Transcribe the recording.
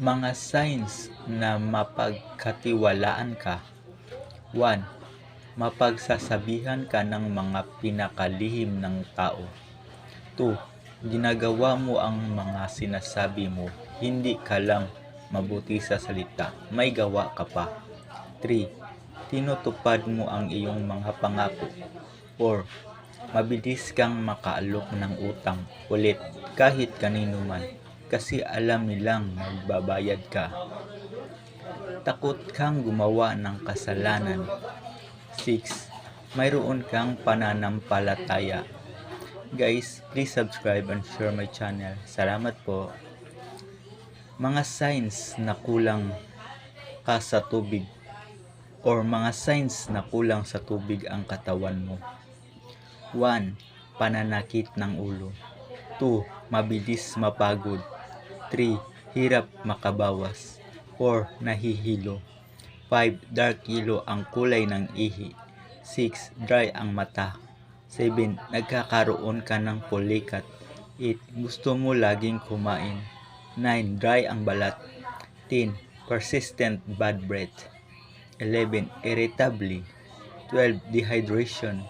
Mga signs na mapagkatiwalaan ka. 1. Mapagsasabihan ka ng mga pinakalihim ng tao. 2. Ginagawa mo ang mga sinasabi mo. Hindi ka lang mabuti sa salita, may gawa ka pa. 3. Tinutupad mo ang iyong mga pangako. 4. Mabilis kang makaalok ng utang ulit kahit kanino man kasi alam nilang magbabayad ka. Takot kang gumawa ng kasalanan. 6. Mayroon kang pananampalataya. Guys, please subscribe and share my channel. Salamat po. Mga signs na kulang ka sa tubig or mga signs na kulang sa tubig ang katawan mo. 1. Pananakit ng ulo. 2. Mabilis mapagod. 3. Hirap makabawas. 4. Nahihilo. 5. Dark yellow ang kulay ng ihi. 6. Dry ang mata. 7. Nagkakaroon ka ng pulikat. 8. Gusto mo laging kumain. 9. Dry ang balat. 10. Persistent bad breath. 11. Irritability. 12. Dehydration.